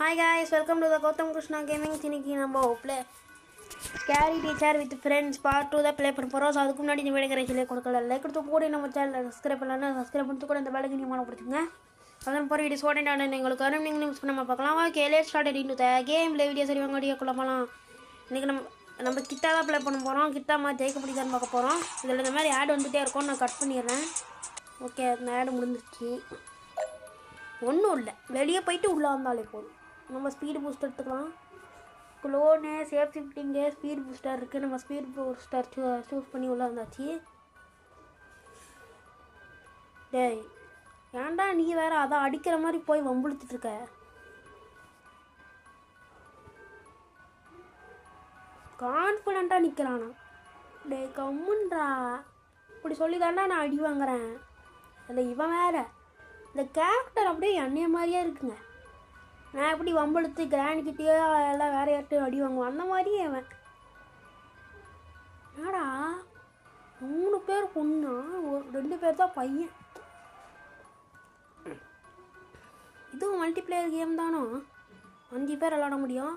Hi guys welcome to the Gautham Krishna gaming இன்னைக்கு நம்ம play scary teacher with friends part two தான் play பண்ண போகிறோம் so அதுக்கு முன்னாடி இந்த வீடியோ கிடைக்கல கொடுக்கல. லைக் கொடுத்து கூட நம்ம சேனல் சப்ஸ்கிரைப் பண்ணலாம் சப்ஸ்கிரைப் பண்ணிட்டு கூட இந்த வேலைக்கு நீங்கள் கொடுத்துங்க அதன் போகிற வீடியோஸ் உடனே எங்களுக்கு வரும். நீங்கள் மிஸ் பண்ணாமல் பார்க்கலாம். Okay let's start into the game video சரி வாங்க வீடியோக்குள்ள போகலாம் இன்றைக்கி நம்ம நம்ம கிட்டா தான் ப்ளே பண்ண போகிறோம் கிட்டாமா ஜெயிக்க பிடிக்கான்னு பார்க்க போகிறோம் இதில் இந்த மாதிரி ஆட் வந்துகிட்டே இருக்கும். நான் கட் பண்ணிடுறேன். ஓகே அந்த ஆடு முடிஞ்சிருச்சு. ஒன்றும் இல்லை. வெளியே போயிட்டு உள்ளே வந்தாலே போதும். நம்ம ஸ்பீடு பூஸ்டர் எடுத்துக்கலாம். Clone safe shifting speed booster இருக்குது நம்ம ஸ்பீட் பூஸ்டர் சூ சூஸ் பண்ணி உள்ளே வந்தாச்சு. டேய் ஏன்டா நீ வேற அதான் அடிக்கிற மாதிரி போய் வம்புழுத்துட்ருக்க கான்ஃபிடண்ட்டாக நிற்கிறானா டேய் கம்முன்றா. இப்படி சொல்லி தாண்டா நான் அடி வாங்குறேன். அதில் இவன் வேற. இந்த கேரக்டர் அப்படியே என்னைய மாதிரியே இருக்குங்க. நான் எப்படி வம்பெடுத்து கிராண்டிக்கிட்டே எல்லாம் வேற யார்ட்டையும் அடி வாங்குவேன். அந்த மாதிரியே அவன். என்னடா? மூணு பேர் பொண்ணா? ஒரு ரெண்டு பேர் தான் பையன். இதுவும் மல்டிப்ளேயர் கேம் தானோ? அஞ்சு பேர் விளாட முடியும்.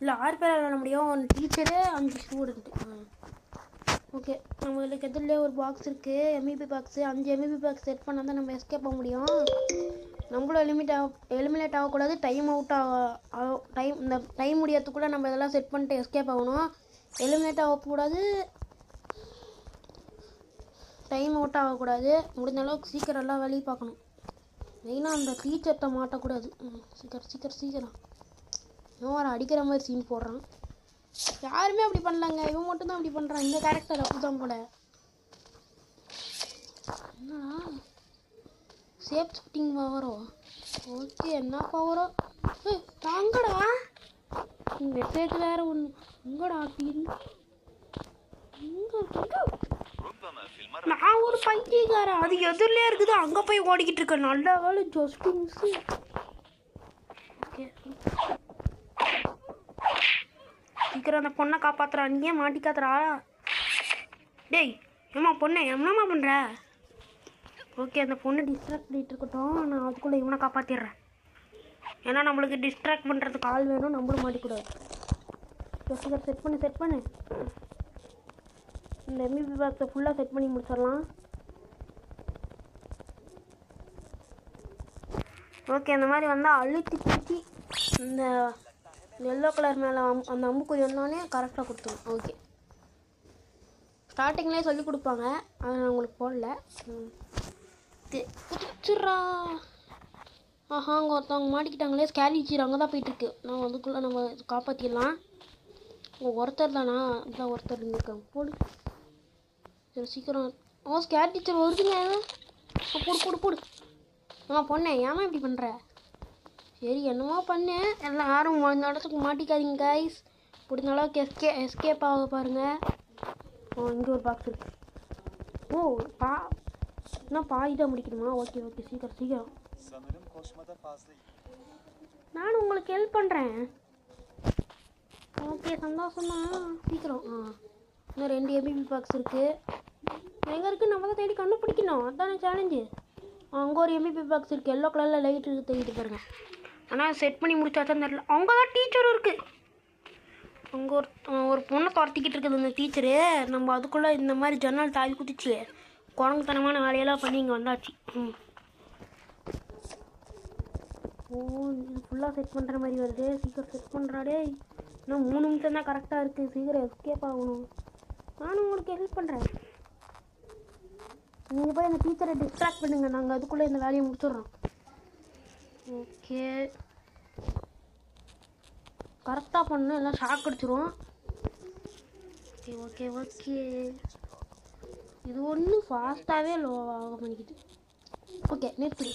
இல்லை ஆறு பேர் விளாட முடியும். ஒன்று டீச்சரு அஞ்சு ஸ்டூடெண்ட்டு ஓகே நம்மளுக்கு எதிரிலே ஒரு பாக்ஸ் இருக்குது எம்இபி பாக்ஸு அஞ்சு M E B box set பண்ணால் தான் நம்ம எஸ்கேப் ஆக முடியும். நம்மளும் எலிமிட் ஆக எலிமினேட் ஆகக்கூடாது. டைம் அவுட் ஆக டைம் இந்த டைம் முடியறதுக்குள்ளே நம்ம இதெல்லாம் செட் பண்ணிட்டு எஸ்கேப் ஆகணும். எலிமினேட் ஆகக்கூடாது. டைம் அவுட் ஆகக்கூடாது. முடிஞ்ச அளவுக்கு சீக்கிரம் எல்லாம் வேலையை பார்க்கணும். மெயினாக அந்த டீச்சர்கிட்ட மாட்டக்கூடாது. சீக்கிரம் சீக்கிரம் சீக்கிரம். இவன் வர அடிக்கிற மாதிரி சீன் போடுறான். யாருமே அப்படி பண்ணலங்க. இவன் மட்டும் தான் அப்படி பண்ணுறான் இந்த கேரக்டர் அப்படிதான் கூட போல. என்னடா? சேஃப் ஷூட்டிங் பவரோ ஓகே என்ன பவரோ தாங்கடா மெசேஜ் வேற ஒன்று எங்கடா அப்படின்னு நான் ஒரு பைத்தியக்காரன். அது எதிரிலே இருக்குது. அங்கே போய் ஓடிக்கிட்டு இருக்கேன் நல்ல வேலை ஜஸ்ட் மிஸ் சீக்கிரம் அந்த பொண்ணை காப்பாத்துறா. நீ ஏன் மாட்டிக்காத்துறா டேய் ஏமா பொண்ணு? என்னம்மா பண்ணுற ஓகே அந்த பொண்ணு டிஸ்ட்ராக்ட் பண்ணிகிட்டு இருக்கட்டும். நான் அதுக்குள்ளே இவனை காப்பாற்றிடுறேன் ஏன்னா நம்மளுக்கு டிஸ்ட்ராக்ட் பண்ணுறதுக்கு ஆள் வேணும். நம்மளும் மாட்டிக்கூடாது சீக்கிரம் செட் பண்ணு செட் பண்ணு. இந்த எம்இபி பாக்ஸை ஃபுல்லாக செட் பண்ணி முடிச்சிடலாம். ஓகே அந்த மாதிரி வந்தால் அழுத்தி பிடிச்சி இந்த எல்லோ கலர் மேலே அந்த அம்புக்குறி வந்தோடனே கரெக்டாக கொடுத்துரும். ஓகே ஸ்டார்டிங்லேயே சொல்லி கொடுப்பாங்க. அதை நான் உங்களுக்கு போடல. ம். ஆஹா அங்கே ஒருத்தவங்க மாட்டிக்கிட்டாங்களே. ஸ்கேலிச்சீர் அங்கே தான் போயிட்டுருக்கு. நாங்கள் அதுக்குள்ளே நம்ம காப்பாற்றிடலாம் ஒருத்தர் தானா? இதான் ஒருத்தர் இருந்திருக்காங்க. போடு. சரி சீக்கிரம். ஓ ஸ்கேர் டீச்சர் வருதுங்க போடு போடு போடு. ஆ பொண்ணே ஏமா இப்படி பண்ணுற சரி என்னமோ பண்ணு. எல்லாம் யாரும் இந்த இடத்துக்கு மாட்டிக்காதீங்க கைஸ் முடிஞ்ச அளவுக்கு எஸ்கே எஸ்கேப் ஆக பாருங்கள் ஓ இங்கே ஒரு பாக்ஸ் இருக்கு. ஓ பா இன்னும் பாதி தான் முடிக்கணுமா? ஓகே ஓகே சீக்கிரம் சீக்கிரம். நானும் உங்களுக்கு ஹெல்ப் பண்ணுறேன் ஓகே சந்தோஷம் தான் சீக்கிரம். ஆ இன்னும் ரெண்டு எபிபி பாக்ஸ் இருக்குது எங்கே இருக்குது நம்ம தான் தேடி கண்டுபிடிக்கணும். அதானே சேலஞ்சு அங்கே ஒரு எம்பிபி பாக்ஸ் இருக்குது எல்லோ கலரில் லைட் இருக்குது தேடிட்டு பாருங்கள் ஆனால் செட் பண்ணி முடிச்சாச்சும் தெரில அவங்க தான் டீச்சரும் இருக்குது அங்கே ஒரு ஒரு பொண்ணை துரத்திக்கிட்டு இருக்குது இந்த டீச்சரு நம்ம அதுக்குள்ளே இந்த மாதிரி ஜன்னல் தாய் குதிச்சு குரங்குத்தனமான வேலையெல்லாம் பண்ணி இங்கே வந்தாச்சு. ம். ஓ இது ஃபுல்லாக செட் பண்ணுற மாதிரி வருது. சீக்கிரம் செட் பண்ணுறாடே இன்னும் மூணு நிமிஷம் தான் கரெக்டாக இருக்குது சீக்கிரம் எஸ்கேப் ஆகணும். நானும் உங்களுக்கு ஹெல்ப் பண்ணுறேன் நீங்கள் போய் அந்த டீச்சரை டிஸ்ட்ராக்ட் பண்ணுங்கள் நாங்கள் அதுக்குள்ளே இந்த வேலையை முடிச்சிடுறோம். ஓகே கரெக்டாக பண்ணணும் எல்லாம் ஷாக் அடிச்சிரும். ஓகே ஓகே ஓகே இது ஒன்று ஃபாஸ்ட்டாகவே லோ ஆக பண்ணிக்குது ஓகே நேற்று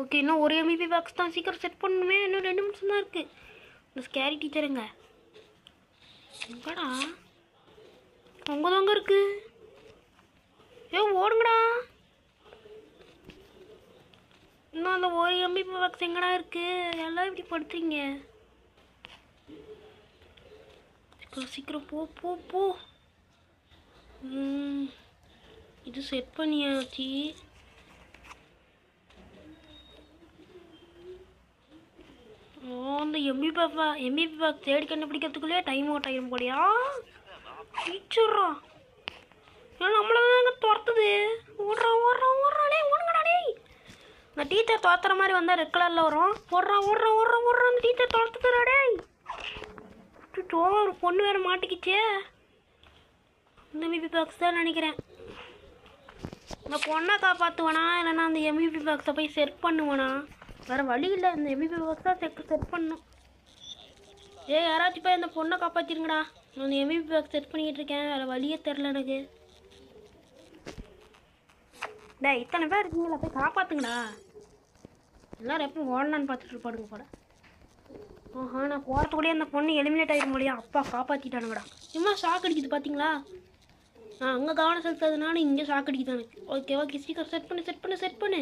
ஓகே இன்னும் ஒரு எம்பிபி பாக்ஸ் தான் சீக்கிரம் செட் பண்ணணுமே. இன்னும் ரெண்டு நிமிஷம் தான் இருக்குது இந்த ஸ்கேரி டீச்சருங்க எங்கடா அங்கே தாங்க இருக்கு. ஏ ஓடுங்கடா இன்னும் அந்த ஒரு எம்பிபி பாக்ஸ் எங்கடா இருக்கு. எல்லாம் இப்படி படுத்துறீங்க? சீக்கிரம் போ போ போ. இது செட் பண்ணியாச்சு அந்த எம்பி பாப்பா எம்பிபி பாக்ஸ் தேடி கண்டுபிடிக்கிறதுக்குள்ளேயே டைம் அவுட் ஆயிரும் போலியா? டீச்சரா ஏன் தாங்க துரத்துது. ஓடுறான் ஓடுறான் ஓடுறாளே ஓடுங்க இந்த டீச்சர் துரத்துற மாதிரி வந்தால் ரெட் கலரில் வரும். ஓடுறான் ஓடுறான் ஓடுறான் ஓடுறான் அந்த டீச்சர் துரத்துதுடா டேய். ஒரு பொண்ணு வேறு மாட்டிக்கிச்சே. இந்த எம்பிபி பாக்ஸ் தான் நினைக்கிறேன். இந்த பொண்ணை காப்பாற்றுவேனா இல்லைன்னா அந்த எம்பிபி பாக்ஸை போய் செட் பண்ணுவேனா? வேறு வழி இல்லை இந்த எம்பிபி பாக்ஸ் தான் செட் செட் பண்ணும். ஏய் யாராச்சும் போய் அந்த பொண்ணை காப்பாற்றிருங்கடா நான் அந்த எம்பிபி பாக்ஸ் செட் பண்ணிக்கிட்டு இருக்கேன் வேறு வழியே தெரில எனக்கு. டே இத்தனை பேர் இருக்கீங்களா போய் காப்பாற்றுங்களா எல்லாரும் எப்போ ஓடலான்னு பார்த்துட்டு இருப்பாடுங்க கூட ஆஹா நான் போகிறதுக்குள்ளேயே அந்த பொண்ணு எலிமினேட் ஆகிட இல்லையா அப்பா காப்பாற்றிட்டானுங்கடா சும்மா ஷாக் அடிக்குது பார்த்தீங்களா நான் அங்கே கவனம் செலுத்ததுனால இங்கே ஷாக் அடிக்குது எனக்கு ஓகே ஓகே சீக்கிரம் செட் பண்ணு செட் பண்ணு செட் பண்ணு.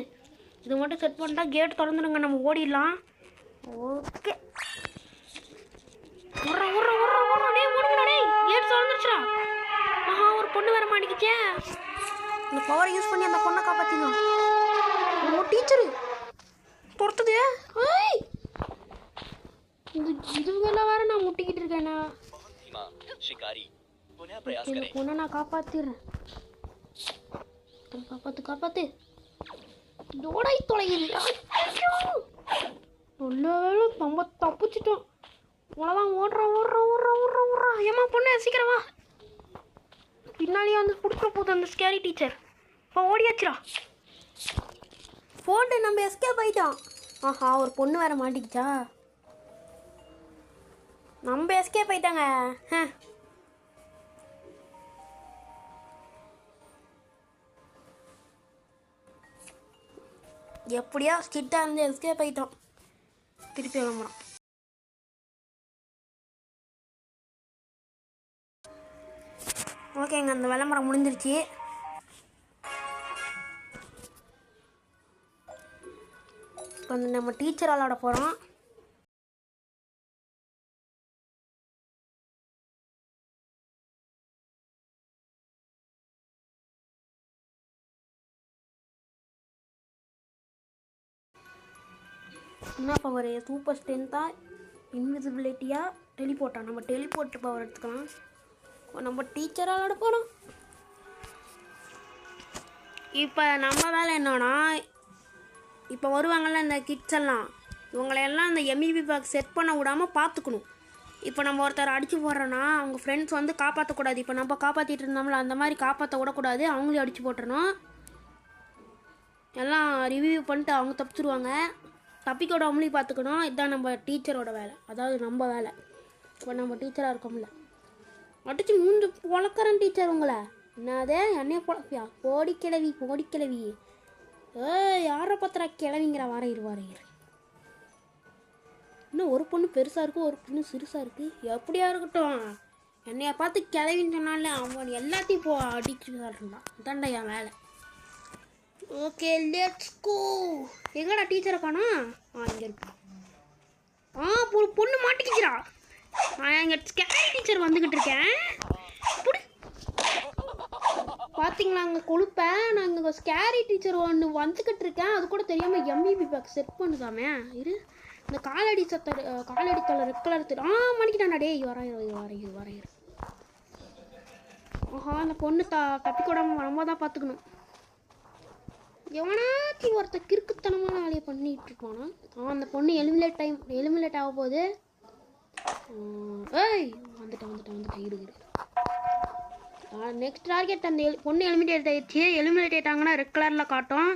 இது மட்டும் செட் பண்ணிட்டா கேட் திறந்துடுங்க நம்ம ஓடிடலாம். ஓகே உர்றா உர்றா உர்றா உர்றா டேய் ஓடுங்கடா டேய். கேட் திறந்துருச்சுடா. ஆஹா ஒரு பொண்ணு வர மாட்டேங்குச்சே இந்த பவரை யூஸ் பண்ணி அந்த பொண்ணை காப்பாற்றினோம் உங்கள் டீச்சரு பொறுத்துது. இந்த இதுவெல்லாம் வேற நான் முட்டிக்கிட்டு இருக்கேனா. இந்த பொண்ணை நான் காப்பாத்திடுறேன் காப்பாத்து காப்பாத்து. இதோடை தொலையுது. நல்ல வேலை நம்ம தப்பிச்சிட்டோம். அவ்வளோதான் ஓடுறான் ஓடுறான் ஓடுறான் ஓடுறான் ஓடுறான் ஏமா பொண்ணு சீக்கிரமா பின்னாலேயே பின்னாடியே வந்து பிடிச்சிட போகுது அந்த ஸ்கேரி டீச்சர் இப்போ ஓடியாச்சுரா போட்டு நம்ம எஸ்கேப் ஆயிட்டோம். ஆஹா ஒரு பொண்ணு வேற மாட்டிக்கிச்சா? நம்ம எஸ்கேப் ஆயிட்டாங்க. எப்படியா ஸ்கிட்டாக இருந்து எஸ்கேப் ஆயிட்டோம். திருப்பி கிளம்புறோம். ஓகேங்க அந்த விளம்பரம் முடிஞ்சிருச்சு. இப்போ வந்து நம்ம டீச்சர் விளாட போகிறோம் என்ன பவர் சூப்பர் ஸ்ட்ரென்த்தாக இன்விசிபிலிட்டியாக டெலிபோர்ட்டா நம்ம டெலிபோர்ட் பவர் எடுத்துக்கலாம். நம்ம டீச்சராக விளாட போகிறோம் இப்போ நம்ம வேலை என்னன்னா இப்போ வருவாங்கள்ல இந்த கிட்ஸ் எல்லாம் இவங்களையெல்லாம் இந்த எம்இபி பாக்ஸ் செட் பண்ண விடாமல் பார்த்துக்கணும். இப்போ நம்ம ஒருத்தர் அடித்து போடுறோன்னா அவங்க ஃப்ரெண்ட்ஸ் வந்து காப்பாற்றக்கூடாது இப்போ நம்ம காப்பாற்றிட்டு இருந்தோம்ல அந்த மாதிரி காப்பாற்ற விடக்கூடாது. அவங்களையும் அடித்து போட்டுறணும். எல்லாம் ரிவ்யூ பண்ணிட்டு அவங்க தப்பிச்சிருவாங்க. தப்பிக்கோட அவங்களையும் பார்த்துக்கணும். இதுதான் நம்ம டீச்சரோட வேலை. அதாவது நம்ம வேலை. இப்போ நம்ம டீச்சராக இருக்கோம்ல. அடிச்சு மூந்து பொழக்கிறேன் டீச்சர் உங்களை. என்னதே என்னைய பொழப்பியா போடி கிளவி போடி கிழவி. ஏ யாரை பத்திரா கிழவிங்கிற வர இரு. இன்னும் ஒரு பொண்ணு பெருசாக இருக்கும் ஒரு பொண்ணு சிறுசாக இருக்குது எப்படியா இருக்கட்டும். என்னைய பார்த்து கிளவின்னு சொன்னாலே அவன் எல்லாத்தையும் போ அடிச்சு இருந்தான். இதாண்டா என் வேலை. ஓகே லெட்ஸ் கோ எங்கடா டீச்சரை காணா ஆ இங்கே இருக்கு. ஆ பொண்ணு மாட்டிக்கிச்சுடா. நான் இங்கே ஸ்கேரி டீச்சர் வந்துக்கிட்டு இருக்கேன் பார்த்தீங்களா அங்கே கொழுப்பேன் நான் இங்கே ஸ்கேரி டீச்சர் ஒன்று வந்துக்கிட்டு இருக்கேன். அது கூட தெரியாமல் எம்பிபி பேக் செட் பண்ணுதாமே. இரு. இந்த காலடி சத்தர் காலடி தலை ரெட் கலர் தெரு ஆ மணிக்கிட்டாண்டா டேய் வர இரு வர ஆஹா அந்த பொண்ணு த தப்பிக்கூடாம நம்ம தான் பார்த்துக்கணும் எவனாச்சும் ஒருத்த கிறுக்குத்தனமான வேலையை பண்ணிகிட்டு இருப்பானா? அந்த பொண்ணு எலிமிலேட் டைம் எலிமிலேட் ஆக போகுது. ஏய் வந்துட்டேன் வந்துட்டேன் வந்துட்டேன். இரு இரு. நெக்ஸ்ட் டார்கெட் அந்த பொண்ணு எலிமினேட் ஆயிடுச்சு எலிமினேட் ஆயிட்டாங்கன்னா ரெட் கலரில் காட்டும்.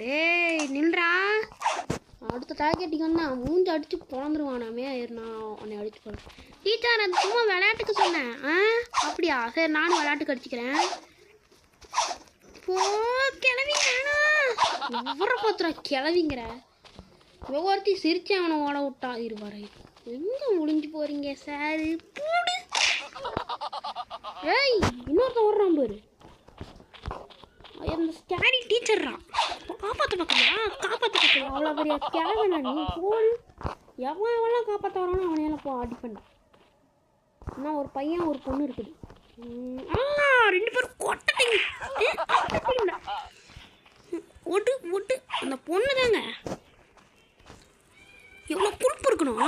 டேய் நில்றா. அடுத்த டார்கெட்டுக்கு வந்து மூஞ்சி அடிச்சு பிறந்துருவானாமே நான் உன்னை அடிச்சு போகிறேன் டீச்சர் அது சும்மா விளையாட்டுக்கு சொன்னேன். ஆ அப்படியா? சரி நானும் விளையாட்டுக்கு அடிச்சுக்கிறேன். போ கிளவி வேணாம் எவ்வளோ பார்த்துறா கிளவிங்கிற? ஒவ்வொருத்தி சிரிச்சு அவனை ஓட விட்டா. இரு வர எங்க முடிஞ்சு போறீங்க சார்? ஏய் இன்னொருத்த ஓடுறான் பாரு. அந்த ஸ்டாடி டீச்சர்ரா காப்பாற்ற பார்க்கலையா? காப்பாற்ற பார்க்கல அவ்வளோ பெரிய கேவனா நீ? போடு. எவன் எவெல்லாம் காப்பாற்ற வரானோ அவனையெல்லாம் போ அடி பண்ண. ஆனால் ஒரு பையன் ஒரு பொண்ணு இருக்குது. ஆ ரெண்டு பேரும் கொட்டட்டிங்க ஒட்டு ஒட்டு அந்த பொண்ணு தாங்க அடிக்கணும்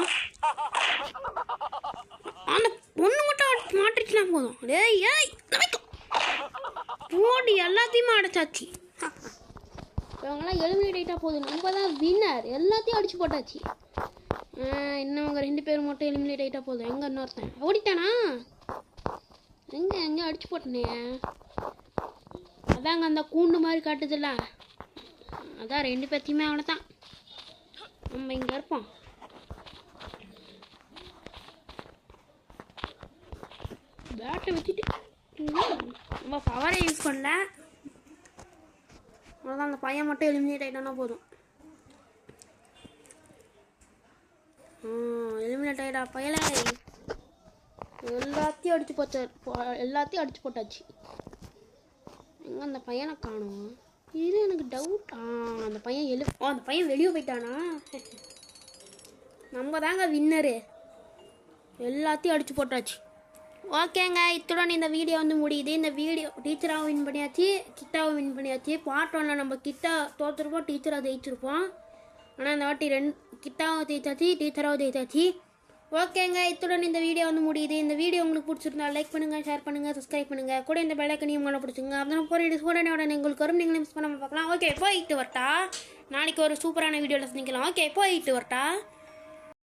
அந்த பொண்ணு மட்டும் மாட்டிச்சுனா போதும். டேய் ஏய் போடி எல்லாத்தையுமே அடைச்சாச்சு. இவங்கெல்லாம் எலிமினேட் போதும். நம்ம தான் வின்னர் எல்லாத்தையும் அடிச்சு போட்டாச்சு. ஆ, இன்னும் அவங்க ரெண்டு பேரும் மட்டும் எலிமினேட் ஆகிட்டா போதும். எங்கே இன்னொருத்தன்? ஓடிட்டானா? எங்கே எங்கே அடிச்சு போட்டனே? அதாங்க அந்த கூண்டு மாதிரி காட்டுதுல்ல? அதான் ரெண்டு பேர்த்தையுமே அவனை தான் நம்ம இங்கே இருப்போம். பேட்டை வச்சுட்டு ரொம்ப நம்ம பவரை யூஸ் பண்ணல. அவ்வளோதான் அந்த பையன் மட்டும் எலிமினேட் ஆகிட்டோன்னா போதும். எலிமினேட் ஆகிடா பயலே. எல்லாத்தையும் அடிச்சு போச்சு. எல்லாத்தையும் அடிச்சு போட்டாச்சு. எங்கே அந்த பையனை காணோம். இது எனக்கு டவுட் அந்த பையன் எழு ஓ அந்த பையன் வெளியே போயிட்டானா? நம்ம தாங்க வின்னரு எல்லாத்தையும் அடிச்சு போட்டாச்சு. ஓகேங்க இத்துடன் இந்த வீடியோ வந்து முடியுது. இந்த வீடியோ டீச்சராகவும் வின் பண்ணியாச்சு கிட்டாவும் வின் பண்ணியாச்சு. பார்ட் ஒன்ல நம்ம கிட்டா தோற்றுருப்போம் டீச்சராக ஜெயிச்சிருப்போம். ஆனால் இந்த வாட்டி ரெண்டு கிட்டாவும் ஜெயிச்சாச்சு டீச்சராகவும் ஜெயிச்சாச்சு. ஓகேங்க இத்துடன் இந்த வீடியோ வந்து முடியுது. இந்த வீடியோ உங்களுக்கு பிடிச்சிருந்தா லைக் பண்ணுங்கள் ஷேர் பண்ணுங்கள் சப்ஸ்கிரைப் பண்ணுங்கள் கூட இந்த பெல்லைக்கனையும் உங்களை பிடிச்சிங்க அதெல்லாம் போகிற உடனே உடனே உங்களுக்கு வரும். நீங்களும் மிஸ் பண்ணாமல் பார்க்கலாம். ஓகே போயிட்டு வரட்டா. நாளைக்கு ஒரு சூப்பரான வீடியோவில் சந்திக்கலாம். ஓகே போயிட்டு வரட்டா.